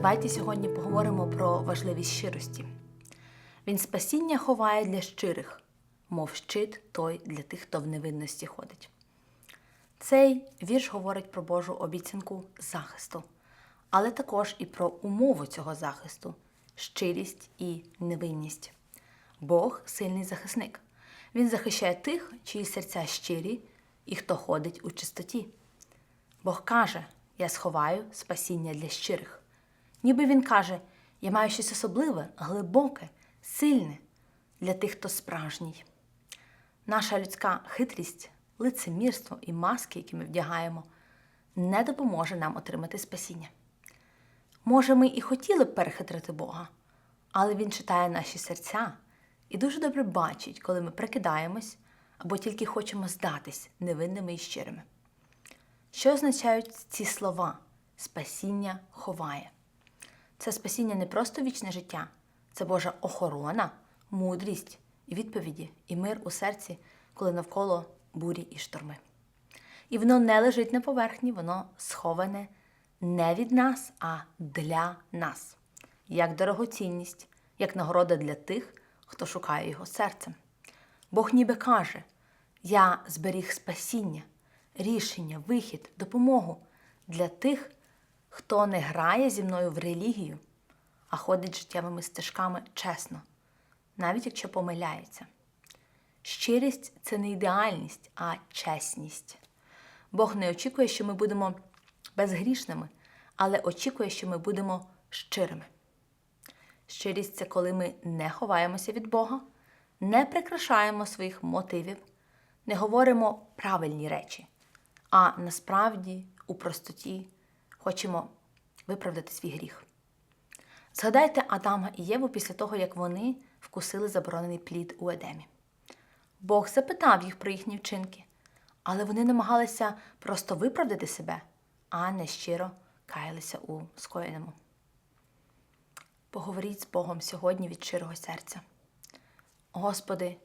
Давайте сьогодні поговоримо про важливість щирості. Він спасіння ховає для щирих, мов щит той для тих, хто в невинності ходить. Цей вірш говорить про Божу обіцянку захисту, але також і про умову цього захисту щирість і невинність. Бог сильний захисник. Він захищає тих, чиї серця щирі і хто ходить у чистоті. Бог каже: Я сховаю спасіння для щирих. Ніби він каже: Я маю щось особливе, глибоке, сильне для тих, хто справжній. Наша людська хитрість, лицемірство і маски, які ми вдягаємо, не допоможе нам отримати спасіння. Може, ми і хотіли б перехитрити Бога, але Він читає наші серця і дуже добре бачить, коли ми прикидаємось або тільки хочемо здатись невинними і щирими. Що означають ці слова? Спасіння ховає. Це спасіння не просто вічне життя, це Божа охорона, мудрість і відповіді, і мир у серці, коли навколо бурі і шторми. І воно не лежить на поверхні, воно сховане не від нас, а для нас, як дорогоцінність, як нагорода для тих, хто шукає його серцем. Бог ніби каже: Я зберіг спасіння, рішення, вихід, допомогу для тих, хто не грає зі мною в релігію, а ходить життєвими стежками чесно, навіть якщо помиляється. Щирість це не ідеальність, а чесність. Бог не очікує, що ми будемо безгрішними, але очікує, що ми будемо щирими. Щирість це коли ми не ховаємося від Бога, не прикрашаємо своїх мотивів, не говоримо правильні речі, а насправді у простоті хочемо виправдати свій гріх. Згадайте Адама і Єву після того, як вони вкусили заборонений плід у Едемі. Бог запитав їх про їхні вчинки, але вони намагалися просто виправдати себе, а не щиро каялися у скоєному. Поговоріть з Богом сьогодні від щирого серця. Господи,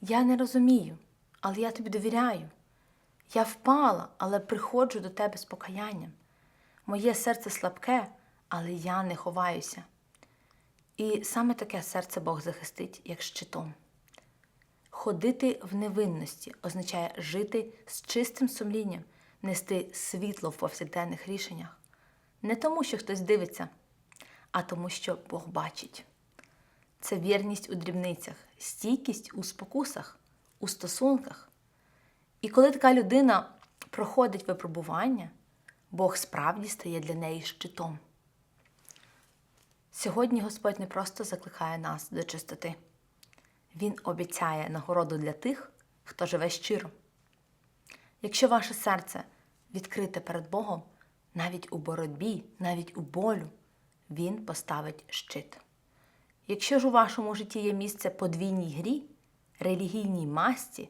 я не розумію, але я тобі довіряю. Я впала, але приходжу до тебе з покаянням. Моє серце слабке, але я не ховаюся. І саме таке серце Бог захистить, як щитом. Ходити в невинності означає жити з чистим сумлінням, нести світло в повсякденних рішеннях. Не тому, що хтось дивиться, а тому, що Бог бачить. Це вірність у дрібницях, стійкість у спокусах, у стосунках. І коли така людина проходить випробування, Бог справді стає для неї щитом. Сьогодні Господь не просто закликає нас до чистоти, Він обіцяє нагороду для тих, хто живе щиро. Якщо ваше серце відкрите перед Богом, навіть у боротьбі, навіть у болю, Він поставить щит. Якщо ж у вашому житті є місце подвійній грі, релігійній масті,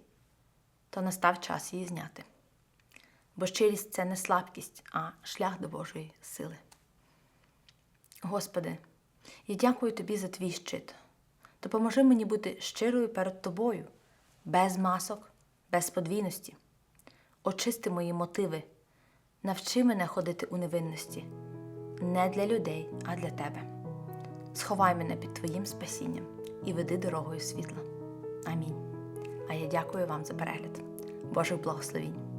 то настав час її зняти. Бо щирість це не слабкість, а шлях до Божої сили. Господи, я дякую Тобі за твій щит. Допоможи мені бути щирою перед Тобою, без масок, без подвійності. Очисти мої мотиви, навчи мене ходити у невинності, не для людей, а для Тебе. Сховай мене під Твоїм спасінням і веди дорогою світла. Амінь. А я дякую вам за перегляд. Божих благословінь!